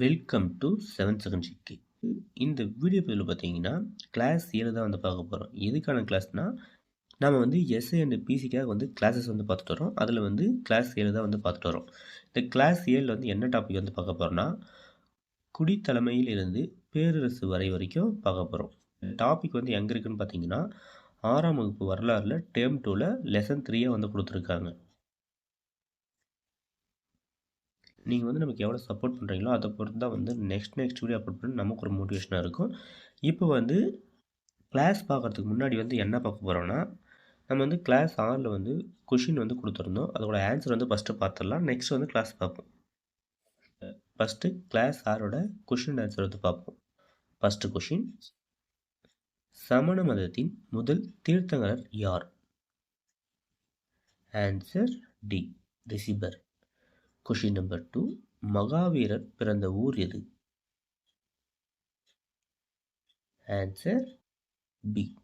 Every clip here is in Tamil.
Welcome to seven second GK இந்த வீடியோ பதிவில் பார்த்தீங்கன்னா கிளாஸ் ஏழு தான் வந்து பார்க்க போகிறோம் எதுக்கான கிளாஸ்னால் நம்ம வந்து எஸ்ஐ அண்ட் பிசிக்காக வந்து கிளாஸஸ் வந்து பார்த்துட்டு வரோம் அதில் வந்து கிளாஸ் ஏழு தான் வந்து பார்த்துட்டு வரோம் இந்த கிளாஸ் ஏழில் வந்து என்ன டாபிக் வந்து பார்க்க போகிறோம்னா குடித்தலைமையில் இருந்து பேரரசு வரை வரைக்கும் பார்க்க போகிறோம் டாபிக் வந்து எங்கே இருக்குதுன்னு பார்த்தீங்கன்னா ஆறாம் வகுப்பு வரலாறில் டேம் டூவில் லெசன் த்ரீயாக வந்து கொடுத்துருக்காங்க. நீங்கள் வந்து நமக்கு எவ்வளோ சப்போர்ட் பண்ணுறீங்களோ அதை பொறுத்து தான் வந்து நெக்ஸ்ட் நெக்ஸ்ட் வீடியோ அப்லோட் பண்ணி நமக்கு ஒரு மோட்டிவேஷனாக இருக்கும். இப்போ வந்து கிளாஸ் பார்க்குறதுக்கு முன்னாடி வந்து என்ன பார்க்க போகிறோம்னா நம்ம வந்து கிளாஸ் ஆறில் வந்து கொஷின் வந்து கொடுத்துருந்தோம். அதோட ஆன்சர் வந்து ஃபஸ்ட்டு பார்த்துடலாம். நெக்ஸ்ட் வந்து கிளாஸ் பார்ப்போம். ஃபஸ்ட்டு கிளாஸ் ஆரோட கொஷின் ஆன்சர் வந்து பார்ப்போம். ஃபஸ்ட்டு கொஷின் சமண மதத்தின் முதல் தீர்த்தங்கரர் யார்? ஆன்சர் டி ரிசிபர் கொஷின் நம்பர் டூ மகாவீரர் பிறந்த ஊர் எது? ஆன்சர் பி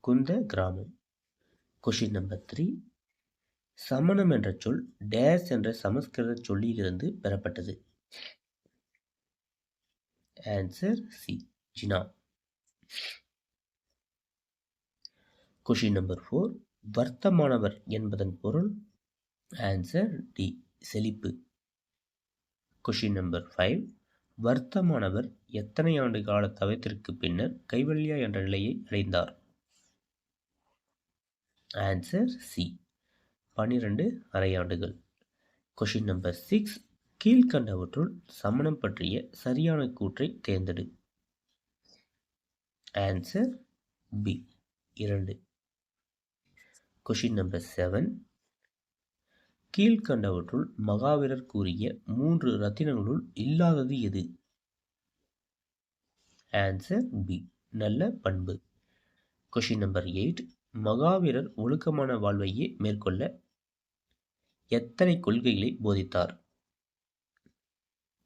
குந்த கிராமம். கொஷின் நம்பர் த்ரீ சமணம் என்ற சொல் டேஸ் என்ற சமஸ்கிருத சொல்லிலிருந்து பெறப்பட்டது. Answer C Jina. Question number four வர்த்தமானவர் என்பதன் பொருள் ஆன்சர் டி செழிப்பு. கொஷின் நம்பர் ஃபைவ் வர்த்தமானவர் எத்தனை ஆண்டு கால தவத்திற்கு பின்னர் கைவல்யா என்ற நிலையை அடைந்தார்? ஆன்சர் சி பன்னிரண்டு அரையாண்டுகள் கொஷின் நம்பர் சிக்ஸ் கீழ்கண்டவற்றுள் சமணம் பற்றிய சரியான கூற்றை தேர்ந்தெடு. ஆன்சர் பி இரண்டு. கொஷின் நம்பர் செவன் கீழ்கண்டவற்றுள் மகாவீரர் கூறிய மூன்று ரத்தினங்களுள் இல்லாதது எது? ஆன்சர் பி நல்ல பண்பு. கொஷின் நம்பர் எயிட் மகாவீரர் ஒழுக்கமான வாழ்வையே மேற்கொள்ள எத்தனை கொள்கைகளை போதித்தார்?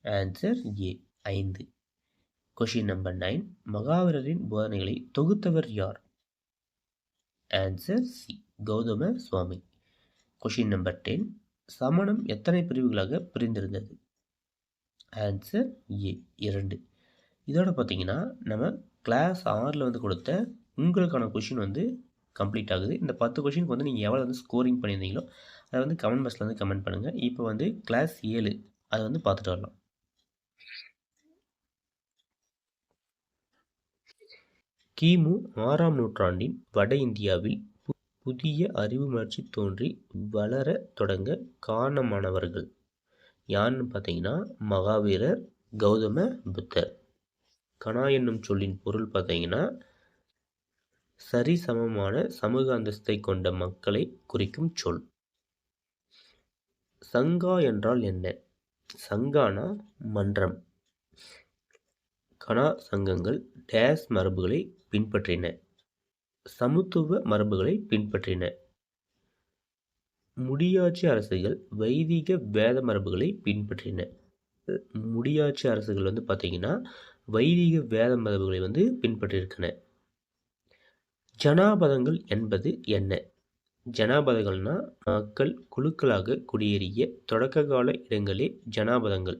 ஆன்சர் ஏ ஐந்து. கொஷின் நம்பர் நைன் மகாவீரரின் போதனைகளை தொகுத்தவர் யார்? Answer C Gautama Swami. Question number ten சமணம் எத்தனை பிரிவுகளாக பிரிந்திருந்தது? ஆன்சர் ஏ இரண்டு. இதோட பார்த்தீங்கன்னா நம்ம கிளாஸ் ஆறில் வந்து கொடுத்த உங்களுக்கான கொஷின் வந்து கம்ப்ளீட் ஆகுது. இந்த பத்து கொஷினுக்கு வந்து நீங்கள் எவ்வளோ வந்து ஸ்கோரிங் பண்ணியிருந்தீங்களோ அதை வந்து கமெண்ட் பாக்ஸில் வந்து கமெண்ட் பண்ணுங்கள் இப்போ வந்து கிளாஸ் ஏழு அதை வந்து பார்த்துட்டு வரலாம். கிமு ஆறாம் நூற்றாண்டின் வட இந்தியாவில் புதிய அறிவு முயற்சி தோன்றி வளர தொடங்க காரணமானவர்கள் யாருன்னு பார்த்தீங்கன்னா மகாவீரர் கௌதம புத்தர். கணா என்னும் சொல்லின் பொருள் பார்த்தீங்கன்னா சரிசமமான சமூக அந்தஸ்தை கொண்ட மக்களை குறிக்கும் சொல். சங்கா என்றால் என்ன? சங்கானா மன்றம். கணா சங்கங்கள் டேஸ் மரபுகளை பின்பற்றின. சமத்துவ மரபுகளை பின்பற்றின. முடியாட்சி அரசுகள் வைதிக வேத மரபுகளை பின்பற்றின. முடியாட்சி அரசுகள் வந்து பார்த்திங்கன்னா வைதிக வேத மரபுகளை வந்து பின்பற்றியிருக்கன. ஜனாபதங்கள் என்பது என்ன? ஜனாபதங்கள்னா மக்கள் குழுக்களாக குடியேறிய தொடக்க கால இடங்களே ஜனாபதங்கள்.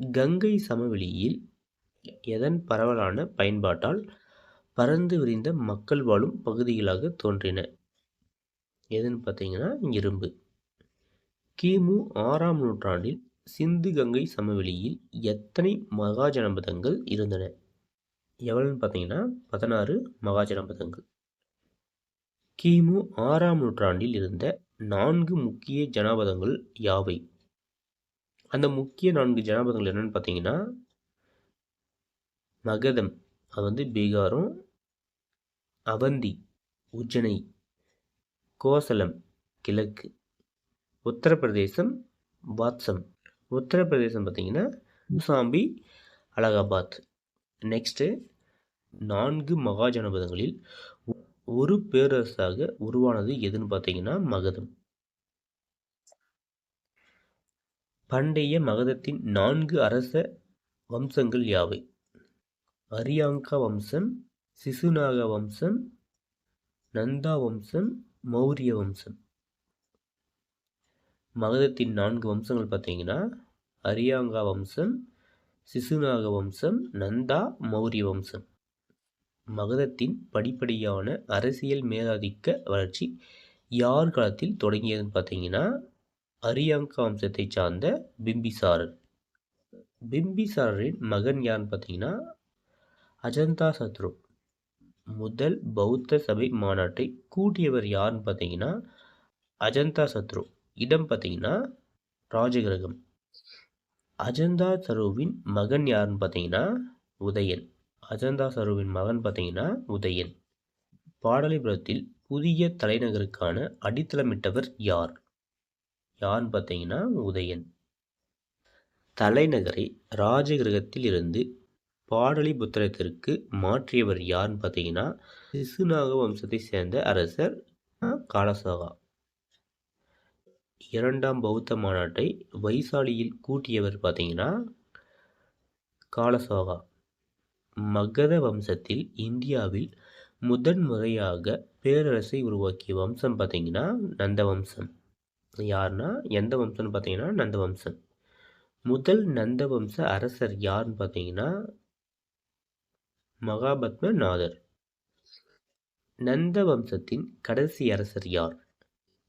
கங்கை சமவெளியில் எதன் பரவலான பயன்பாட்டால் பறந்து விரிந்த மக்கள் வாழும் பகுதிகளாக தோன்றின. எதுன்னு பார்த்தீங்கன்னா இரும்பு. கிமு ஆறாம் நூற்றாண்டில் சிந்து கங்கை சமவெளியில் எத்தனை மகாஜனபதங்கள் இருந்தன? எவ்வளோன்னு பார்த்தீங்கன்னா பதினாறு மகாஜனபதங்கள். கிமு ஆறாம் நூற்றாண்டில் இருந்த நான்கு முக்கிய ஜனாபதங்கள் யாவை? அந்த முக்கிய நான்கு ஜனாபதங்கள் என்னென்னு பார்த்தீங்கன்னா மகதம் அது வந்து பீகாரும் அவந்தி உஜ்ஜனை கோசலம் கிழக்கு. உத்தரப்பிரதேசம் வாத்சம் உத்தரப்பிரதேசம் பார்த்தீங்கன்னா முசாம்பி அலகாபாத். நெக்ஸ்ட்டு நான்கு மகாஜனபதங்களில் ஒரு பேரரசாக உருவானது எதுன்னு பார்த்தீங்கன்னா மகதம். பண்டைய மகதத்தின் நான்கு அரச வம்சங்கள் யாவை? அரியாங்கா வம்சம் சிசுநாக வம்சம் நந்தா வம்சம் மௌரிய வம்சம். மகதத்தின் நான்கு வம்சங்கள் பார்த்தீங்கன்னா அரியாங்கா வம்சம் சிசுநாக வம்சம் நந்தா மௌரிய வம்சம். மகதத்தின் படிப்படியான அரசியல் மேலாதிக்க வளர்ச்சி யார் காலத்தில் தொடங்கியதுன்னு பார்த்தீங்கன்னா அரியாங்கா வம்சத்தை சார்ந்த பிம்பிசாரர். பிம்பிசாரரின் மகன் யாருன்னு பார்த்தீங்கன்னா அஜந்தா சத்ரு. முதல் பௌத்த சபை மாநாட்டை கூட்டியவர் யாருன்னு பார்த்தீங்கன்னா அஜந்தா சத்ரு. இடம் பார்த்தீங்கன்னா ராஜகிரகம். அஜந்தா சருவின் மகன் யாருன்னு பார்த்தீங்கன்னா உதயன். அஜந்தா சருவின் மகன் பார்த்தீங்கன்னா உதயன். பாடலிபுரத்தில் புதிய தலைநகருக்கான அடித்தளமிட்டவர் யார்? யார்னு பார்த்தீங்கன்னா உதயன். தலைநகரை ராஜகிரகத்தில் இருந்து பாடலிபுத்திரத்திற்கு மாற்றியவர் யார்னு பார்த்தீங்கன்னா சிசுநாக வம்சத்தை சேர்ந்த அரசர் காலசோகா. இரண்டாம் பௌத்த மாநாட்டை வைசாலியில் கூட்டியவர் பார்த்தீங்கன்னா காலசோகா. மகத வம்சத்தில் இந்தியாவில் முதன் முறையாக பேரரசை உருவாக்கிய வம்சம் பார்த்தீங்கன்னா நந்த வம்சம் யாருன்னா எந்த வம்சம்னு பார்த்தீங்கன்னா நந்த வம்சம் முதல் நந்த வம்ச அரசர் யாருன்னு பார்த்தீங்கன்னா மகாபத்ம நாதர் நந்த வம்சத்தின் கடைசி அரசர் யார்?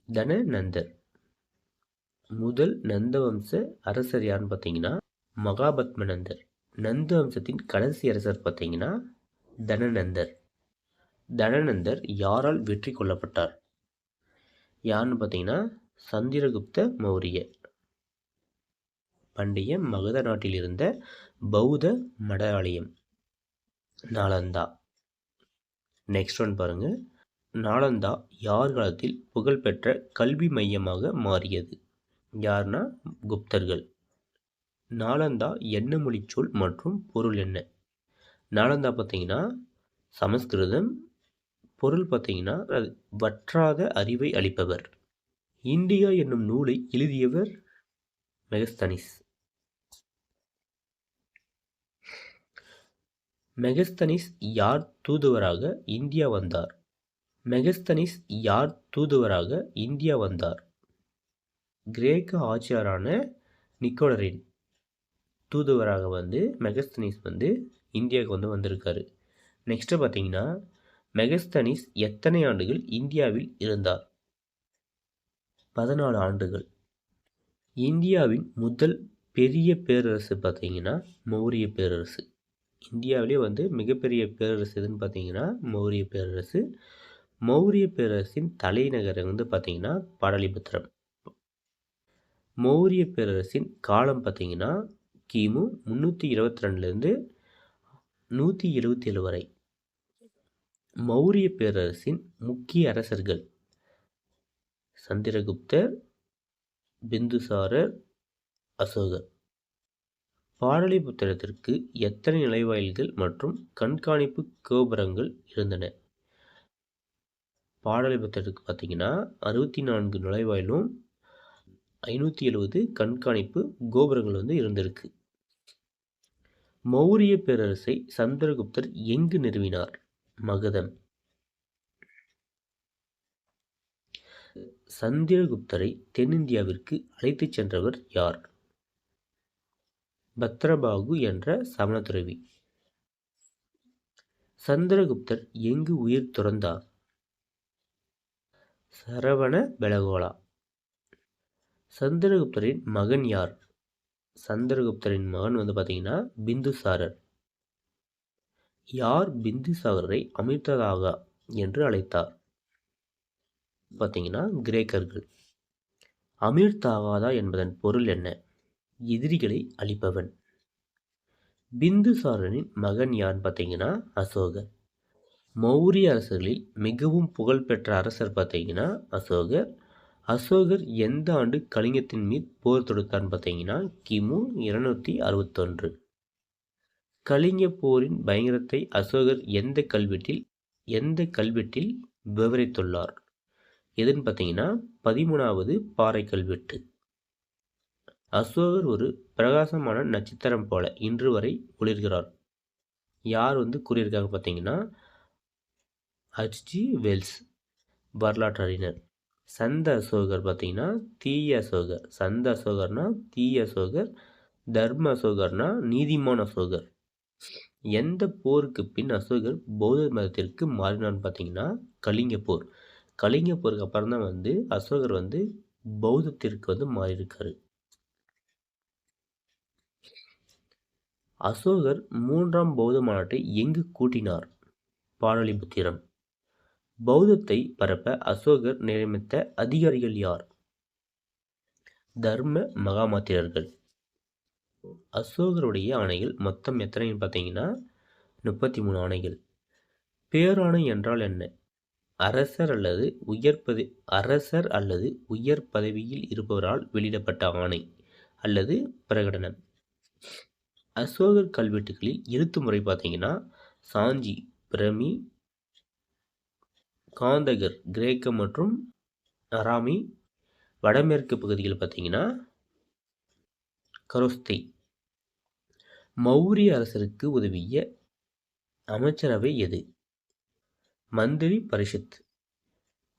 தன நந்தர் முதல் நந்த வம்ச அரசர் யாருன்னு பார்த்தீங்கன்னா மகாபத்ம நந்தர் நந்த வம்சத்தின் கடைசி அரசர் பார்த்தீங்கன்னா தனநந்தர். தனநந்தர் யாரால் வெற்றி கொள்ளப்பட்டார்? யாருன்னு பார்த்தீங்கன்னா சந்திரகுப்த மௌரிய. பண்டைய மகத நாட்டில் இருந்த பௌத்த மடாலயம். நாலந்தா நெக்ஸ்ட் ஒன் பாருங்கள் நாலந்தா யார் காலத்தில் புகழ்பெற்ற கல்வி மையமாக மாறியது? யார்னா? குப்தர்கள். நாலந்தா என்ன மொழிச்சொல் மற்றும் பொருள் என்ன? நாலந்தா பார்த்தீங்கன்னா சமஸ்கிருதம். பொருள் பார்த்தீங்கன்னா வற்றாத அறிவை அளிப்பவர். இந்தியா என்னும் நூலை எழுதியவர் மெகஸ்தனிஸ். மெகஸ்தனிஸ் யார் தூதுவராக இந்தியா வந்தார்? மெகஸ்தனிஸ் யார் தூதுவராக இந்தியா வந்தார்? கிரேக்க ஆட்சியாரான நிக்கோலரின் தூதுவராக வந்து மெகஸ்தனிஸ் வந்து இந்தியாவுக்கு வந்து வந்திருக்காரு. நெக்ஸ்ட்டு பார்த்தீங்கன்னா மெகஸ்தனிஸ் எத்தனை ஆண்டுகள் இந்தியாவில் இருந்தார்? பதினாலு ஆண்டுகள். இந்தியாவின் முதல் பெரிய பேரரசு பார்த்தீங்கன்னா மௌரிய பேரரசு. இந்தியாவிலே வந்து மிகப்பெரிய பேரரசு எதுன்னு பார்த்தீங்கன்னா மௌரிய பேரரசு. மௌரிய பேரரசின் தலைநகர் வந்து பார்த்தீங்கன்னா பாடலிபுத்திரம். மௌரிய பேரரசின் காலம் பார்த்தீங்கன்னா கிமு முந்நூற்றி இருபத்தி ரெண்டுலேருந்து நூற்றி எழுபத்தி ஏழு வரை. மௌரிய பேரரசின் முக்கிய அரசர்கள் சந்திரகுப்தர் பிந்துசாரர் அசோகர். பாடலிபுத்திரத்திற்கு எத்தனை நிலைவாயில்கள் மற்றும் கண்காணிப்பு கோபுரங்கள் இருந்தன? பாடலிபுத்திரத்துக்கு பார்த்தீங்கன்னா அறுபத்தி நான்கு நுழைவாயிலும் ஐநூற்றி எழுபது கண்காணிப்பு கோபுரங்கள் வந்து இருந்திருக்கு. மௌரிய பேரரசை சந்திரகுப்தர் எங்கு நிறுவினார்? மகதம். சந்திரகுப்தரை தென்னிந்தியாவிற்கு அழைத்துச் சென்றவர் யார்? பத்ரபாகு என்ற சமணத்துறவி சந்திரகுப்தர் எங்கு உயிர் துறந்தார்? சரவண பெலகோலா சந்திரகுப்தரின் மகன் யார்? சந்திரகுப்தரின் மகன் வந்து பார்த்தீங்கன்னா பிந்துசாரர். யார் பிந்துசாரரை அமிர்ததாக என்று அழைத்தார்? பார்த்தீங்கன்னா கிரேக்கர்கள். அமிர்தாகாதா என்பதன் பொருள் என்ன? எதிரிகளை அழிப்பவன். பிந்துசாரனின் மகன் யார் பார்த்தீங்கன்னா அசோகர் மௌரிய அரசர்களில் மிகவும் புகழ்பெற்ற அரசர் பார்த்தீங்கன்னா அசோகர். அசோகர் எந்த ஆண்டு கலிங்கத்தின் மீது போர் தொடுத்தார்னு பார்த்தீங்கன்னா கிமு இருநூத்தி அறுபத்தொன்று. கலிங்க போரின் பயங்கரத்தை அசோகர் எந்த கல்வெட்டில் எந்த கல்வெட்டில் விவரித்துள்ளார்? எதுன்னு பார்த்தீங்கன்னா பதிமூணாவது பாறை கல்வெட்டு. அசோகர் ஒரு பிரகாசமான நட்சத்திரம் போல இன்று வரை ஒளிர்கிறார் யார் வந்து கூறியிருக்காங்க பார்த்தீங்கன்னா ஹச்ஜி வெல்ஸ் வரலாற்று அறிஞர் சந்த அசோகர் பார்த்தீங்கன்னா தீய அசோகர். சந்த அசோகர்னா தீய அசோகர் தர்ம அசோகர்னா நீதிமான் அசோகர். எந்த போருக்கு பின் அசோகர் பௌத்த மதத்திற்கு மாறினான்னு பார்த்தீங்கன்னா கலிங்க போர் கலிங்க போருக்கு அப்புறம் தான் வந்து அசோகர் வந்து பௌத்தத்திற்கு வந்து மாறியிருக்காரு. அசோகர் மூன்றாம் பௌத்த மாநாட்டை எங்கு கூட்டினார்? பாடலிபுத்திரம் பௌத்தத்தை பரப்ப அசோகர் நியமித்த அதிகாரிகள் யார்? தர்ம மகாமாத்திரர்கள். அசோகருடைய ஆணைகள் மொத்தம் எத்தனைன்னு பார்த்தீங்கன்னா முப்பத்தி மூணு ஆணைகள். பேராணை என்றால் என்ன? அரசர் அல்லது உயர் பதி அரசர் அல்லது உயர் பதவியில் இருப்பவரால் வெளியிடப்பட்ட ஆணை அல்லது பிரகடனம். அசோகர் கல்வெட்டுகளில் எழுத்து முறை பார்த்தீங்கன்னா சாஞ்சி பிரமி காந்தகர் கிரேக்க மற்றும் அராமி. வடமேற்கு பகுதிகள் பார்த்தீங்கன்னா கரோஸ்தை. மௌரிய அரசருக்கு உதவிய அமைச்சரவை எது? மந்திரி பரிஷத்.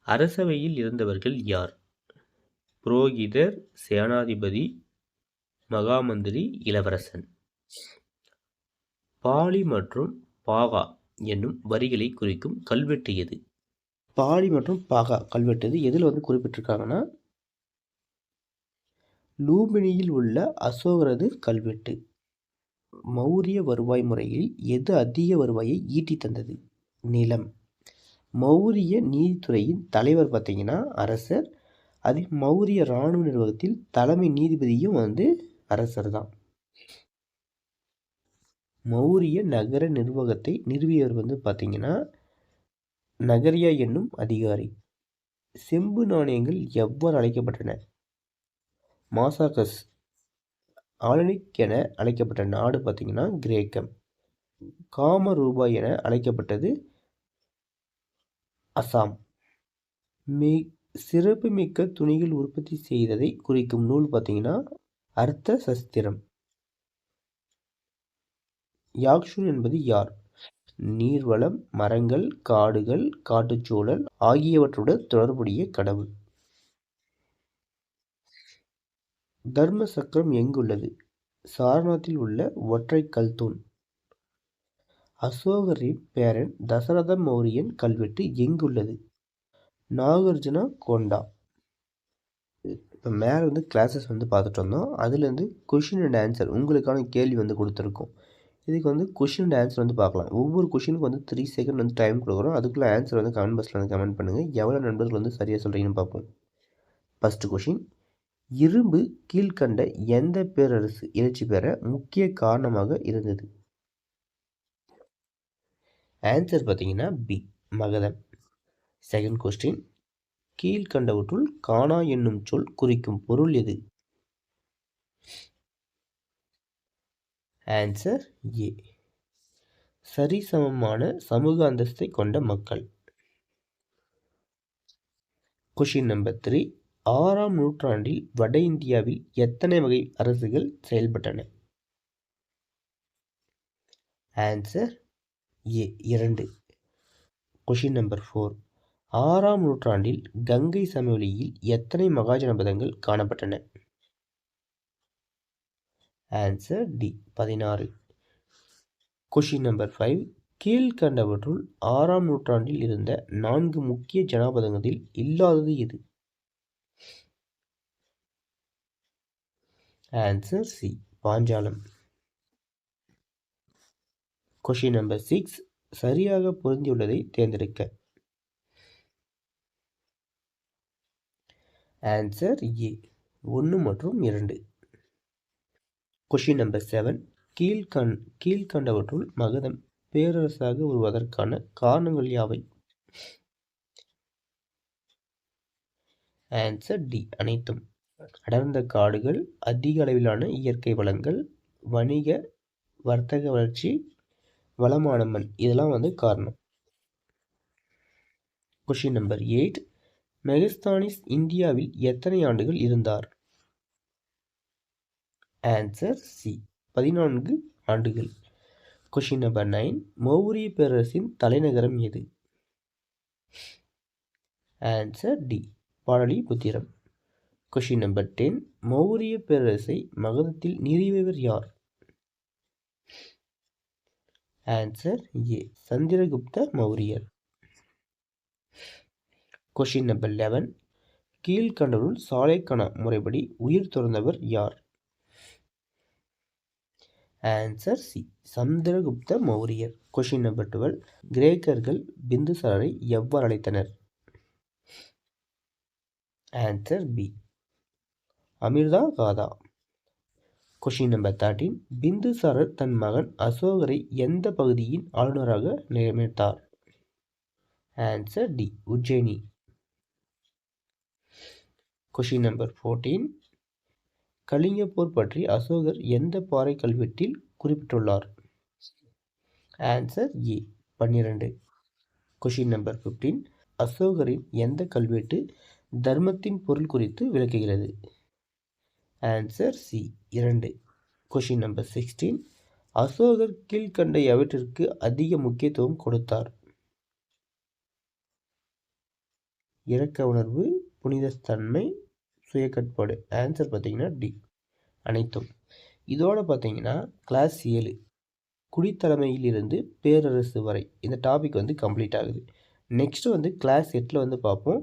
அரசவையில் இருந்தவர்கள் யார்? புரோகிதர் சேனாதிபதி மகாமந்திரி இளவரசன். பாலி மற்றும் பாகா என்னும் வரிகளை குறிக்கும் கல்வெட்டு எது? பாலி மற்றும் பாகா கல்வெட்டு எது எதில் வந்து குறிப்பிட்டிருக்காங்கன்னா லூபினியில் உள்ள அசோகரது கல்வெட்டு. மௌரிய வருவாய் முறையில் எது அதிக வருவாயை ஈட்டி தந்தது? நிலம். மௌரிய நீதித்துறையின் தலைவர் பார்த்திங்கன்னா அரசர். அதே மௌரிய இராணுவ நிர்வாகத்தில் தலைமை நீதிபதியும் வந்து அரசர் தான் மௌரிய நகர நிர்வாகத்தை நிறுவியவர் வந்து பார்த்திங்கன்னா நகரியா என்னும் அதிகாரி. செம்பு நாணயங்கள் எவ்வாறு அழைக்கப்பட்டன? மாசாகஸ் ஆலனிக் என அழைக்கப்பட்ட நாடு பார்த்திங்கன்னா கிரேக்கம். காம ரூபாய் என அழைக்கப்பட்டது அசாம். மி சிறப்புமிக்க துணிகள் உற்பத்தி செய்ததை குறிக்கும் நூல் பார்த்திங்கன்னா அர்த்த சஸ்திரம். யாக்ஷுன் என்பது யார்? நீர்வளம் மரங்கள் காடுகள் காட்டுச்சூழல் ஆகியவற்றுடன் தொடர்புடைய கடவுள் தர்ம சக்கரம் எங்குள்ளது? சாரநாத்தில் உள்ள ஒற்றை கல்தூண். அசோகரின் பேரன் தசரத மௌரியன் கல்வெட்டு எங்குள்ளது? நாகார்ஜுனா கொண்டா. இப்போ மேலே வந்து கிளாஸஸ் வந்து பார்த்துட்டு வந்தோம். அதுலேருந்து கொஷின் அண்ட் ஆன்சர் உங்களுக்கான கேள்வி வந்து கொடுத்துருக்கோம். இதுக்கு வந்து கொஷின் ஆன்சர் வந்து பார்க்கலாம். ஒவ்வொரு கொஷினுக்கு வந்து த்ரீ செகண்ட் வந்து டைம் கொடுக்குறோம். அதுக்குள்ளே ஆன்சர் வந்து கமெண்ட் பாக்ஸில் வந்து கமெண்ட் பண்ணுங்கள் எவ்வளோ நண்பர்கள் வந்து சரியாக சொல்கிறீங்கன்னு பார்ப்போம். ஃபஸ்ட்டு கொஷின் இரும்பு கீழ்கண்ட எந்த பேரரசு எழுச்சி பெற முக்கிய காரணமாக இருந்தது? ஆன்சர் பார்த்தீங்கன்னா பி மகதம். செகண்ட் கொஸ்டின் கீழ்கண்டவற்றுள் காணா என்னும் சொல் குறிக்கும் பொருள் எது? ஆன்சர் ஏ சரிசமமான சமூக அந்தஸ்தை கொண்ட மக்கள். கொஷின் நம்பர் த்ரீ ஆறாம் நூற்றாண்டில் வட இந்தியாவில் எத்தனை வகை அரசுகள் செயல்பட்டன? ஆன்சர் ஏ இரண்டு. கொஷின் நம்பர் ஃபோர் ஆறாம் நூற்றாண்டில் கங்கை சமவெளியில் எத்தனை மகாஜனபதங்கள் காணப்பட்டன? ஆன்சர் டி பதினாறு. கொஷின் நம்பர் ஃபைவ் கீழ்கண்டவற்றுள் ஆறாம் நூற்றாண்டில் இருந்த நான்கு முக்கிய ஜனாபதங்களில் இல்லாதது எது? Answer C Panchalam. Question number six சரியாக பொருந்தியுள்ளதை தேர்ந்தெடுக்க. ஆன்சர் ஏ ஒன்று மற்றும் இரண்டு. கொஷின் நம்பர் செவன் கீழ்கண் கீழ்கண்டவற்றுள் மகதம் பேரரசாக உருவதற்கான காரணங்கள் யாவை? ஆன்சர் டி அனைத்தும். அடர்ந்த காடுகள் அதிக அளவிலான இயற்கை வளங்கள் வணிக வர்த்தக வளர்ச்சி வளமான மண் இதெல்லாம் வந்து காரணம். கொஷின் நம்பர் எயிட் மெகஸ்தானிஸ் இந்தியாவில் எத்தனை ஆண்டுகள் இருந்தார்? ஆன்சர் சி பதினான்கு ஆண்டுகள். கொஷின் நம்பர் நைன் மௌரிய பேரரசின் தலைநகரம் எது? Answer D Pataliputra question number ten Maurya பேரரசை மகதத்தில் நிறுவியவர் யார்? Answer A Chandragupta Mauryar. Question number eleven கீழ்கண்டவருள் சாலைக்கான முறைப்படி உயிர் துறந்தவர் யார்? ஆன்சர் சி சந்திரகுப்த மௌரியர். கொஷின் நம்பர் டுவெல் கிரேக்கர்கள் பிந்துசாரரை எவ்வாறு அழைத்தனர்? ஆன்சர் பி அமிர்தா காதா. கொஷின் நம்பர் தேர்ட்டீன் பிந்துசாரர் தன் மகன் அசோகரை எந்த பகுதியின் ஆளுநராக நியமித்தார்? Answer D Ujjaini. Question number fourteen Kalinga போர் பற்றி அசோகர் எந்த பாறை கல்வெட்டில் குறிப்பிட்டுள்ளார்? ஆன்சர் ஏ பன்னிரண்டு. கொஷின் நம்பர் ஃபிஃப்டீன் அசோகரின் எந்த கல்வெட்டு தர்மத்தின் பொருள் குறித்து விளக்குகிறது? ஆன்சர் சி இரண்டு. கொஷின் நம்பர் சிக்ஸ்டீன் அசோகர் கீழ்கண்ட எவற்றிற்கு அதிக முக்கியத்துவம் கொடுத்தார்? இரக்க உணர்வு புனிதத்தன்மை சுயக்கட்டுப்பாடு ஆன்சர் பார்த்தீங்கன்னா டி அனைத்தும். இதோட பார்த்தீங்கன்னா கிளாஸ் ஏழு. குடித்தலைமையிலிருந்து பேரரசு வரை இந்த டாபிக் வந்து கம்ப்ளீட் ஆகுது. நெக்ஸ்ட்டு வந்து கிளாஸ் எட்டில் வந்து பார்ப்போம்.